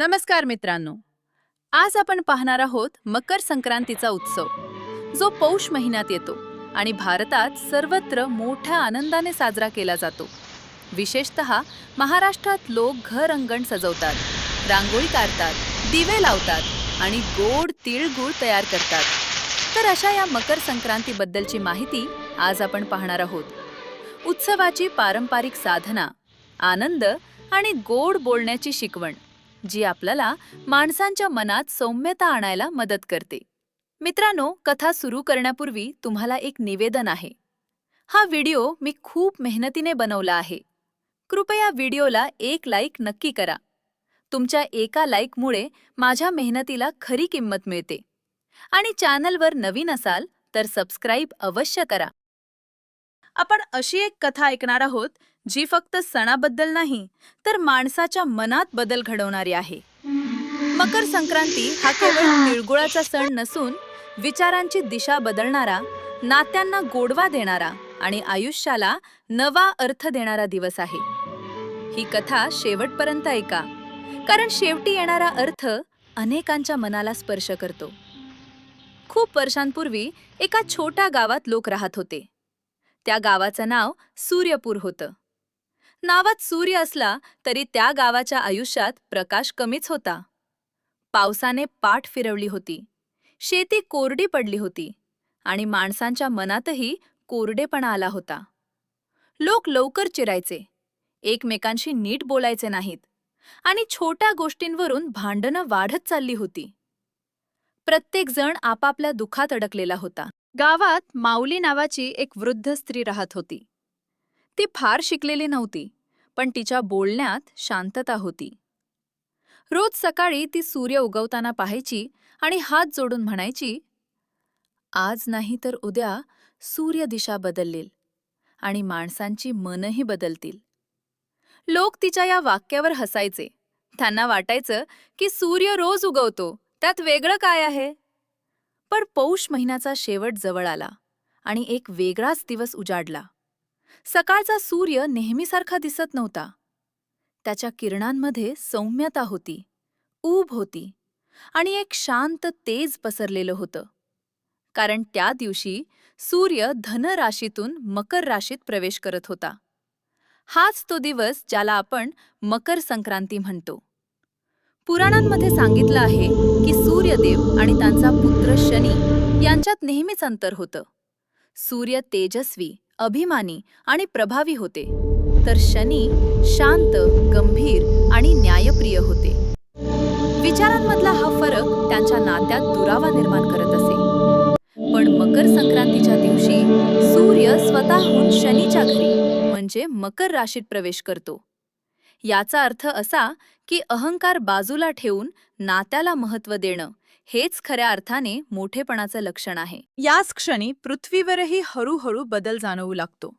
नमस्कार मित्रांनो. आज आपण पाहणार आहोत मकर संक्रांतीचा उत्सव. जो पौष महिन्यात येतो आणि भारतात सर्वत्र मोठ्या आनंदाने साजरा केला जातो. विशेषत महाराष्ट्रात लोक घर अंगण सजवतात रांगोळी काढतात दिवे लावतात आणि गोड तिळगुळ तयार करतात. तर अशा या मकर संक्रांतीबद्दलची माहिती आज आपण पाहणार आहोत. उत्सवाची पारंपरिक साधना आनंद आणि गोड बोलण्याची शिकवण. जी आपल्याला माणसांच्या मनात सौम्यता आणायला मदत करते. मित्रांनो कथा सुरू करण्यापूर्वी तुम्हाला एक निवेदन आहे. हा व्हिडिओ मी खूप मेहनतीने बनवला आहे. कृपया व्हिडिओला एक लाईक नक्की करा. तुमच्या एका लाईकमुळे माझ्या मेहनतीला खरी किंमत मिळते. आणि चॅनलवर नवीन असाल तर सबस्क्राईब अवश्य करा. आपण अशी एक कथा ऐकणार आहोत जी फक्त सणाबद्दल नाही तर माणसाच्या मनात बदल घडवणारी आहे. मकर संक्रांती हा केवळ तिळगुळाचा सण नसून विचारांची दिशा बदलणारा नात्यांना गोडवा देणारा आणि आयुष्याला नवा अर्थ देणारा दिवस आहे. ही कथा शेवटपर्यंत ऐका कारण शेवटी येणारा अर्थ अनेकांच्या मनाला स्पर्श करतो. खूप वर्षांपूर्वी एका छोट्या गावात लोक राहत होते. त्या गावाचं नाव सूर्यपूर होतं. नावात सूर्य असला तरी त्या गावाच्या आयुष्यात प्रकाश कमीच होता. पावसाने पाठ फिरवली होती. शेती कोरडी पडली होती आणि माणसांच्या मनातही कोरडेपणा आला होता. लोक लवकर चिरायचे. एकमेकांशी नीट बोलायचे नाहीत आणि छोट्या गोष्टींवरून भांडणं वाढत चालली होती. प्रत्येकजण आपापल्या दुखात अडकलेला होता. गावात माऊली नावाची एक वृद्ध स्त्री राहत होती. ती फार शिकलेली नव्हती पण तिच्या बोलण्यात शांतता होती. रोज सकाळी ती सूर्य उगवताना पाहायची आणि हात जोडून म्हणायची आज नाही तर उद्या सूर्य दिशा बदललेल आणि माणसांची मनही बदलतील. लोक तिच्या या वाक्यावर हसायचे. त्यांना वाटायचं की सूर्य रोज उगवतो त्यात वेगळं काय आहे? पण पौष महिन्याचा शेवट जवळ आला आणि एक वेगळाच दिवस उजाडला. सकाळचा सूर्य नेहमीसारखा दिसत नव्हता. त्याच्या किरणांमध्ये सौम्यता होती ऊब होती आणि एक शांत तेज पसरलेलं होतं. कारण त्या दिवशी सूर्य धन राशीतून मकर राशीत प्रवेश करत होता. हाच तो दिवस ज्याला आपण मकर संक्रांती म्हणतो. पुराणांमध्ये सांगितलं आहे की सूर्यदेव आणि त्यांचा पुत्र शनी यांच्यात नेहमीच अंतर होतं. सूर्य तेजस्वी अभिमानी आणि प्रभावी होते. तर शनी शांत गंभीर आणि न्यायप्रिय होते. विचारांमधला हा फरक त्यांच्या नात्यात दुरावा निर्माण करत असे. पण मकर संक्रांतीच्या दिवशी सूर्य स्वतःहून शनीच्या घरी म्हणजे मकर राशीत प्रवेश करतो. याचा अर्थ असा की अहंकार बाजूला ठेवून नात्याला महत्त्व देणं हेच खऱ्या अर्थाने मोठेपणाचं लक्षण आहे. याच क्षणी पृथ्वीवरही हळूहळू बदल जाणवू लागतो.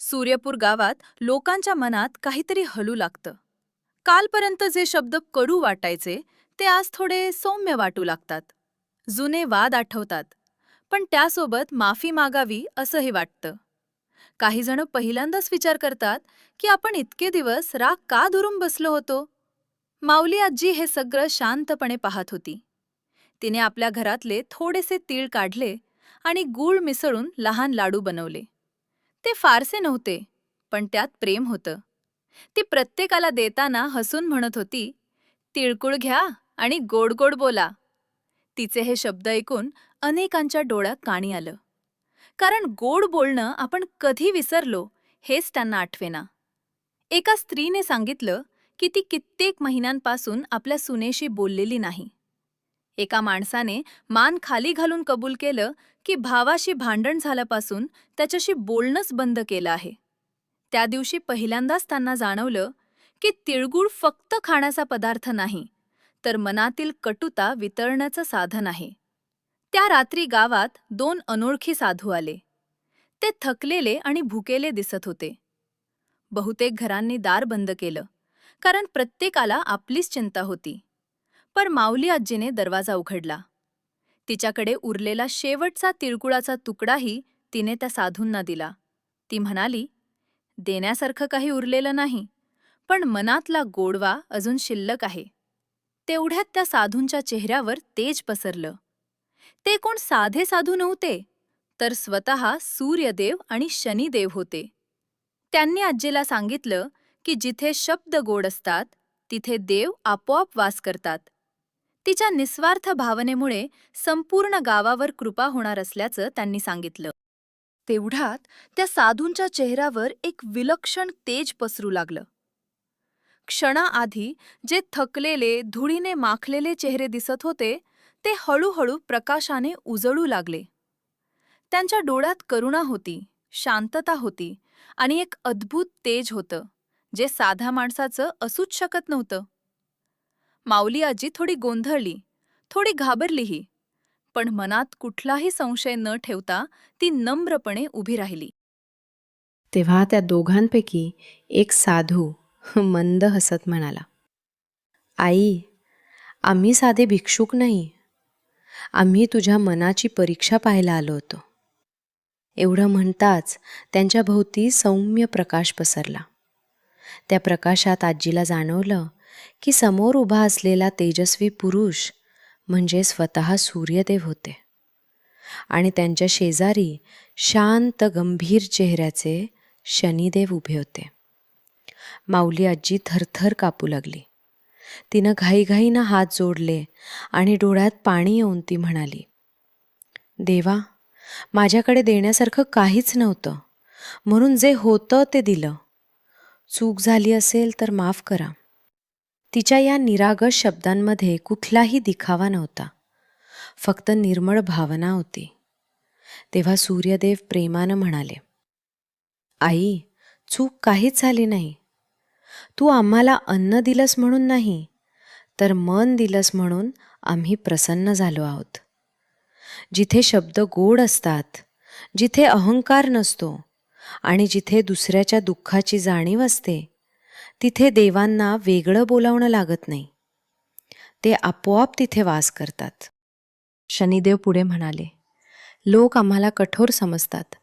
सूर्यपूर गावात लोकांच्या मनात काहीतरी हलू लागतं. कालपर्यंत जे शब्द कडू वाटायचे ते आज थोडे सौम्य वाटू लागतात. जुने वाद आठवतात. पण त्यासोबत माफी मागावी असंही वाटतं. काहीजण पहिल्यांदाच विचार करतात की आपण इतके दिवस राग का दुरून बसलो होतो? माऊली आजी हे सगळं शांतपणे पाहत होती. तिने आपल्या घरातले थोडेसे तीळ काढले आणि गूळ मिसळून लहान लाडू बनवले. ते फारसे नव्हते पण त्यात प्रेम होतं. ती प्रत्येकाला देताना हसून म्हणत होती तिळकुळ घ्या आणि गोड गोड बोला. तिचे हे शब्द ऐकून अनेकांच्या डोळ्यात काणी आलं. कारण गोड बोलणं आपण कधी विसरलो हेच त्यांना आठवेना. एका स्त्रीने सांगितलं की ती कित्येक महिन्यांपासून आपल्या सुनेशी बोललेली नाही. एका माणसाने मान खाली घालून कबूल केलं की भावाशी भांडण झाल्यापासून त्याच्याशी बोलणंच बंद केलं आहे. त्या दिवशी पहिल्यांदाच त्यांना जाणवलं की तिळगुळ फक्त खाण्याचा पदार्थ नाही तर मनातील कटुता वितरण्याचं साधन आहे. त्या रात्री गावात दोन अनोळखी साधू आले. ते थकलेले आणि भुकेले दिसत होते. बहुतेक घरांनी दार बंद केलं कारण प्रत्येकाला आपलीच चिंता होती. पर माऊली आजीने दरवाजा उघडला. तिच्याकडे उरलेला शेवटचा तिळकुळाचा तुकडाही तिने त्या साधूंना दिला. ती म्हणाली देण्यासारखं काही उरलेलं नाही पण मनातला गोडवा अजून शिल्लक आहे. तेवढ्यात त्या साधूंच्या चेहऱ्यावर तेज पसरलं. ते कोण साधे साधू नव्हते तर स्वतः सूर्यदेव आणि शनिदेव होते. त्यांनी आजीला सांगितलं की जिथे शब्द गोड असतात तिथे देव आपोआप वास करतात. तिच्या निस्वार्थ भावनेमुळे संपूर्ण गावावर कृपा होणार असल्याचं त्यांनी सांगितलं. तेवढ्यात त्या साधूंच्या चेहऱ्यावर एक विलक्षण तेज पसरू लागलं. क्षणाआधी जे थकलेले धुळीने माखलेले चेहरे दिसत होते ते हळूहळू प्रकाशाने उजळू लागले. त्यांच्या डोळ्यात करुणा होती शांतता होती आणि एक अद्भुत तेज होतं जे साध्या माणसाचं असूच शकत नव्हतं. माऊली आजी थोडी गोंधळली थोडी घाबरलीही. पण मनात कुठलाही संशय न ठेवता ती नम्रपणे उभी राहिली. तेव्हा त्या दोघांपैकी एक साधू मंद हसत म्हणाला आई आम्ही साधे भिक्षुक नाही. आम्ही तुझ्या मनाची परीक्षा पाहायला आलो होतो. एवढं म्हणताच त्यांच्या भोवती सौम्य प्रकाश पसरला. त्या प्रकाशात आजीला जाणवलं की समोर उभा असलेला तेजस्वी पुरुष म्हणजे स्वतः सूर्यदेव होते. आणि त्यांच्या शेजारी शांत गंभीर चेहऱ्याचे शनिदेव उभे होते. माऊली आजी थरथर कापू लागली. तिनं घाईघाईनं हात जोडले आणि डोळ्यात पाणी येऊन ती म्हणाली देवा माझ्याकडे देण्यासारखं काहीच नव्हतं. म्हणून जे होतं ते दिलं. चूक झाली असेल तर माफ करा. तिच्या या निरागस शब्दांमध्ये कुठलाही दिखावा नव्हता. फक्त निर्मळ भावना होती. तेव्हा सूर्यदेव प्रेमानं म्हणाले आई चूक काहीच झाली नाही. तू आम्हाला अन्न दिलंस म्हणून नाही तर मन दिलंस म्हणून आम्ही प्रसन्न झालो आहोत. जिथे शब्द गोड असतात जिथे अहंकार नसतो आणि जिथे दुसऱ्याच्या दुःखाची जाणीव असते तिथे देवांना वेगळं बोलावणं लागत नाही. ते आपोआप तिथे वास करतात. शनिदेव पुढे म्हणाले लोक आम्हाला कठोर समजतात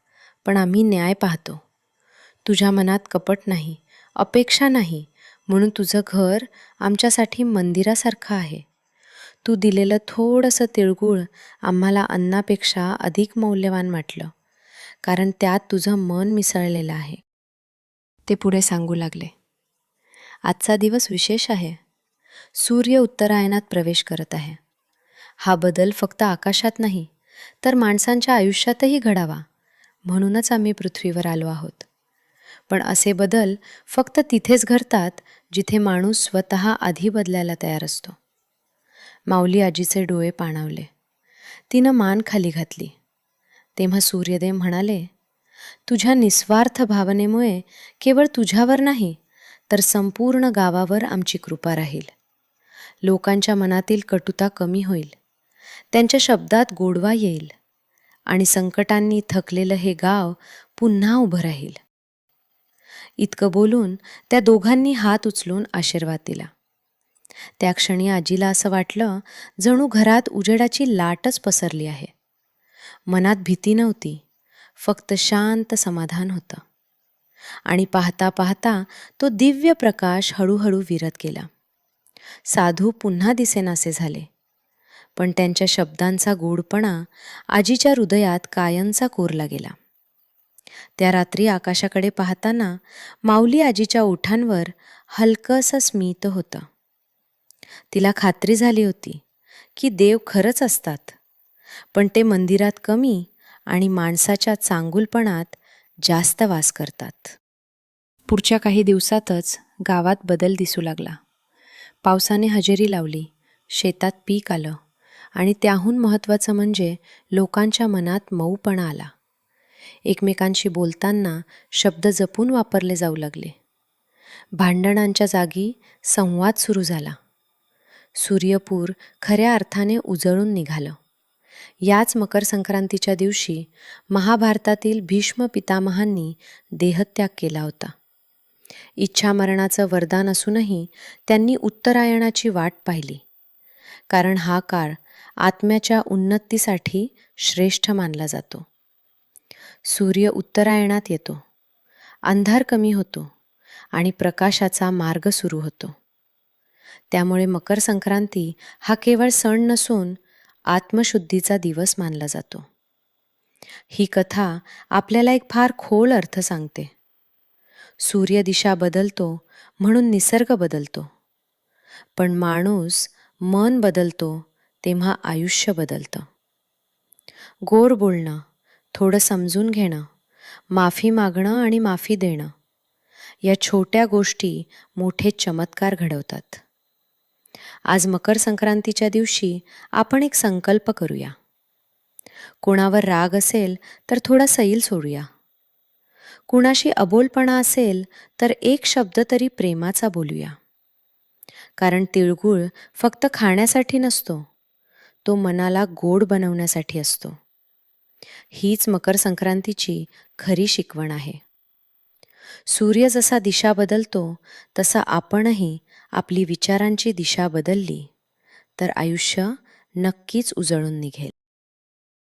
पण आम्ही न्याय पाहतो. तुझ्या मनात कपट नाही अपेक्षा नाही म्हणून तुझं घर आमच्यासाठी मंदिरासारखं आहे. तू दिलेलं थोडंसं तिळगुळ आम्हाला अन्नापेक्षा अधिक मौल्यवान वाटलं कारण त्यात तुझं मन मिसळलेलं आहे. ते पुढे सांगू लागले. आजचा दिवस विशेष आहे. सूर्य उत्तरायणात प्रवेश करत आहे. हा बदल फक्त आकाशात नाही तर माणसांच्या आयुष्यातही घडावा म्हणूनच आम्ही पृथ्वीवर आलो आहोत. पण असे बदल फक्त तिथेच घडतात जिथे माणूस स्वतः आधी बदलायला तयार असतो. माऊली आजीचे डोळे पाणावले. तिनं मान खाली घातली. तेव्हा सूर्यदेव म्हणाले तुझ्या निस्वार्थ भावनेमुळे केवळ तुझ्यावर नाही तर संपूर्ण गावावर आमची कृपा राहील. लोकांच्या मनातील कटुता कमी होईल. त्यांच्या शब्दात गोडवा येईल. आणि संकटांनी थकलेलं हे गाव पुन्हा उभं राहील. इतकं बोलून त्या दोघांनी हात उचलून आशीर्वाद दिला. त्या क्षणी आजीला असं वाटलं जणू घरात उजेडाची लाटच पसरली आहे. मनात भीती नव्हती. फक्त शांत समाधान होतं. आणि पाहता पाहता तो दिव्य प्रकाश हळूहळू विरत गेला. साधू पुन्हा दिसेनासे झाले. पण त्यांच्या शब्दांचा गोडपणा आजीच्या हृदयात कायमचा कोरला गेला. त्या रात्री आकाशाकडे पाहताना माऊली आजीच्या ओठांवर हलकंसं स्मित होतं. तिला खात्री झाली होती की देव खरंच असतात पण ते मंदिरात कमी आणि माणसाच्या चांगुलपणात जास्त वास करतात. पुढच्या काही दिवसातच गावात बदल दिसू लागला. पावसाने हजेरी लावली शेतात पीक आलं आणि त्याहून महत्त्वाचं म्हणजे लोकांच्या मनात मऊपणा आला. एकमेकांशी बोलताना शब्द जपून वापरले जाऊ लागले. भांडणांच्या जागी संवाद सुरू झाला. सूर्यपूर खऱ्या अर्थाने उजळून निघालं. याच मकर संक्रांतीच्या दिवशी महाभारतातील भीष्म पितामहांनी देहत्याग केला होता. इच्छामरणाचं वरदान असूनही त्यांनी उत्तरायणाची वाट पाहिली. कारण हा काळ आत्म्याच्या उन्नतीसाठी श्रेष्ठ मानला जातो. सूर्य उत्तरायणात येतो. अंधार कमी होतो आणि प्रकाशाचा मार्ग सुरू होतो. त्यामुळे मकर संक्रांती हा केवळ सण नसून आत्मशुद्धीचा दिवस मानला जातो. ही कथा आपल्याला एक फार खोल अर्थ सांगते. सूर्य दिशा बदलतो म्हणून निसर्ग बदलतो. पण माणूस मन बदलतो तेव्हा आयुष्य बदलतं. गोड बोलणं थोडं समजून घेणं माफी मागणं आणि माफी देणं या छोट्या गोष्टी मोठे चमत्कार घडवतात. आज मकर संक्रांतीच्या दिवशी आपण एक संकल्प करूया. कोणावर राग असेल तर थोडा सैल सोडूया. कुणाशी अबोलपणा असेल तर एक शब्द तरी प्रेमाचा बोलूया. कारण तिळगुळ फक्त खाण्यासाठी नसतो तो मनाला गोड बनवण्यासाठी असतो. हीच मकर संक्रांतीची खरी शिकवण आहे. सूर्य जसा दिशा बदलतो तसा आपणही आपली विचारांची दिशा बदलली तर आयुष्य नक्कीच उजळून निघेल.